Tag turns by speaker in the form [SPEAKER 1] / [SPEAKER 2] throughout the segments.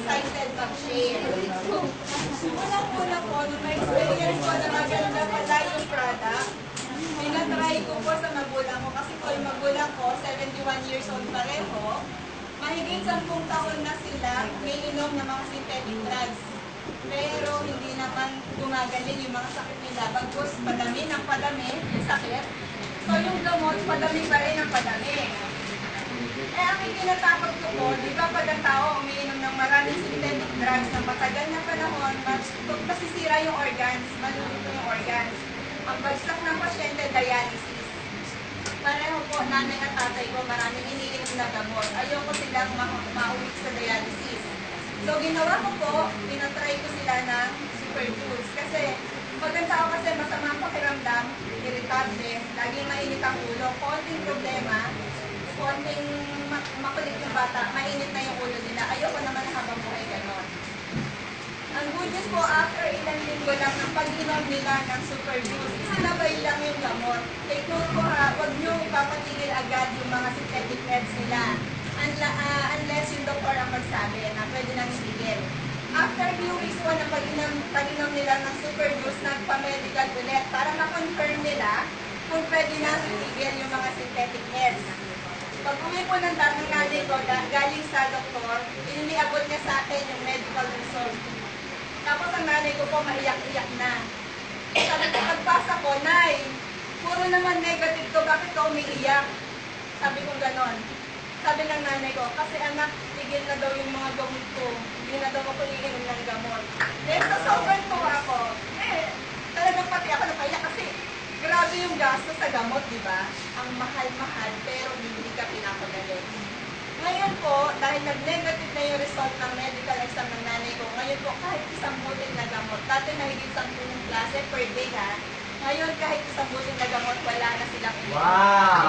[SPEAKER 1] excited mag-share. Unang-una po, nung na-experience ko na maganda pala yung product, pinatry ko po sa magulang ko kasi po yung magulang ko, 71 years old pareho, mahigit 10 taon na sila may inom ng mga synthetic drugs. Pero hindi naman gumagaling yung mga sakit nila. Bagkus padami ng padami, sakit. So yung gamot, padami pa rin ang padami. Eh, ang ikinatakot ko po, di ba pag ang tao maraming synthetic drugs ng matagal na panahon, mas, masisira yung organs, malulito yung organs. Ang bagsak ng pasyente, dialysis. Pareho po, nanay at tatay ko, maraming iniinom na gamot. Ayoko silang ma- mauwi sa dialysis. So, ginawa ko po, pinatry ko sila ng superfoods. Kasi, pag ang tao kasi masama ang pakiramdam, irritable, laging mainit ang ulo, konting problema, konting ma- makulit yung bata, mainit na yung ulo nila. Ayoko naman. News po, after ilang linggo lang ng pag-inom nila ng super juice, isinabay lang yung gamot. Take note po ha, huwag nyo ipapatigil agad yung mga synthetic meds nila. Unla, ah, unless yung doktor ang magsabi na pwede nang itigil. After few weeks po ng pag-inom, pag-inom nila ng super juice, nagpa-medical ulit para ma-confirm nila kung pwede na itigil yung mga synthetic meds. Pag uwi po ng ng nanay ko, ga- galing sa doktor, iniabot niya sa akin yung medical result. Tapos ang nanay ko po maiyak-iyak na. Sabi ko, pagpasa ko, Nay, puro naman negative to, bakit ka umiiyak? Sabi ko ganon. Sabi ng nanay ko, kasi anak, tigil na daw yung mga gamot ko. Hindi na daw ako iinom ng gamot. Then sa sobrang tuwa ko, eh, talagang pati ako napaiyak kasi grabe yung gasto sa gamot, di ba? Ang mahal-mahal, pero hindi ka pinapagaling. Dahil nag-negative na yung result ng medical exam ng nanay ko, ngayon po kahit isang butil na gamot, dati nahigit sa klase per day ha, ngayon kahit isang butil na gamot, wala na silang
[SPEAKER 2] Wow!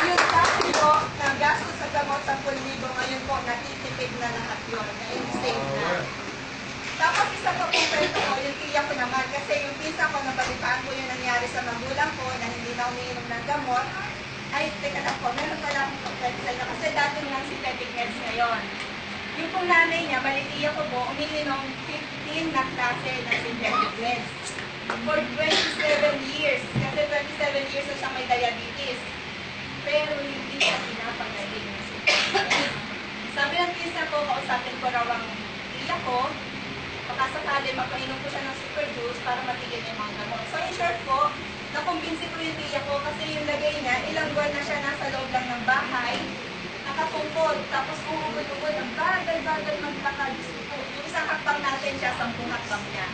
[SPEAKER 1] Yung dati po, na gasto sa gamot 10,000, ngayon po, natitipid na lahat yun, na save na. Tapos isa pa po kwento ko, yung tiya ko naman, kasi yung pisa ko, nabalitaan ko yung nangyari sa magulang ko, na hindi na umiinom ng gamot, ay, teka lang po, meron pala akong pagkwento sa kasi dati lang synthetic meds ngayon. Yung pong nanay niya, balitiya ko po, umiinom 15 na klase ng synthetic meds. For 27 years, kasi 27 years na siya may diabetes. Pero hindi siya pinapagaling ng. Sabi ng pisa ko, kausapin ko raw ang tiya ko, baka sakali mapainom ko siya ng super juice para matigil yung mga gamot. So in short po, nakumbinsi ko yung tiya ko kasi yung lagay niya, ilang buwan na siya nasa loob lang ng bahay, nakatungkod, tapos umugod-ugod, ang bagal-bagal magtakal. Yung isang hakbang natin siya, sampung hakbang niya.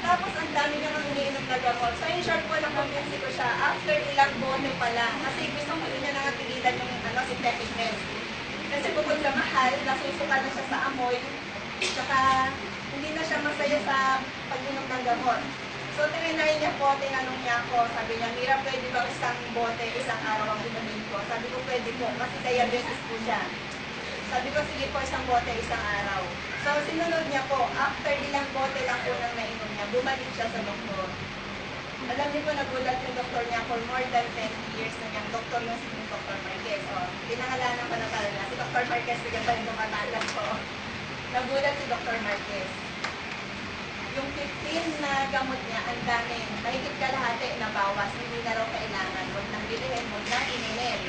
[SPEAKER 1] Tapos ang dami niya nang iniinom na gamot. So in short po, nakumbinsi ko siya after ilang bote pa lang. Kasi gusto ko niya nang tigilan yung ano, synthetic meds. Kasi bukod sa mahal, nasusuka na siya sa amoy, Tsaka, hindi na siya masaya sa pag-inom ng gamot. So, trinay niya po, tinanong niya ako, sabi niya, Mira, pwede ba isang bote, isang araw ang inumin ko? Sabi ko, pwede po, kasi diabetes po siya. Sabi ko, sige po, isang bote, isang araw. So, sinunod niya po, after ilang bote lang po nang nainom niya, bumalik siya sa doktor. Alam niyo po, nagulat yung doktor niya for more than 20 years na niyang doktor na si Dr. Marquez. O, pinangalanan ko na talaga. Si Dr. Marquez, bigyan pa rin ko. Nagulat si Dr. Marquez. Yung 15 na gamot niya, ang dami. Mahigit kalahati na bawas. Hindi na raw kailangan. Huwag nang bilihin, huwag nang inihin.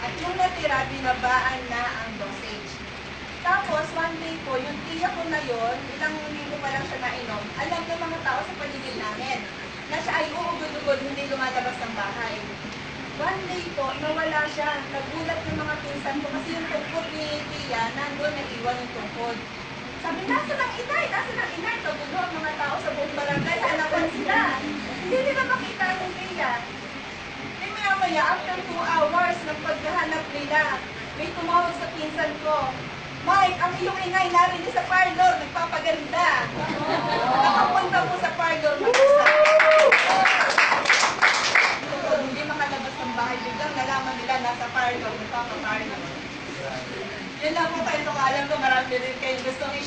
[SPEAKER 1] At yung natira, binabaan na ang dosage. Tapos, one day po, yung tiya ko na yon, ilang linggo pa lang siya nainom, alam ng mga tao sa paligid namin na siya ay uugod-ugod, hindi lumalabas ng bahay. One day po, nawala siya. Nagulat yung mga pinsan ko kasi yung tungkod ni Tia, nandun naiwan yung tungkod. Sabi, nasa ng inay? Nasa ng inay? Nagulo ang mga tao sa buong barangay. Hanapan sila. Hindi nila makita yung Mia. May maya-maya, after 2 hours ng paghahanap nila, may tumawag sa pinsan ko. Mike, ang iyong ingay narinig sa parlor, nagpapaganda. Oh. Nakapunta po sa parlor, mag-isa. Hindi makalabas ng bahay, biglang nalaman nila nasa parlor, nagpapaparlor. Yun lang po tayo nung alam ko, marami rin kayong gustong i-share.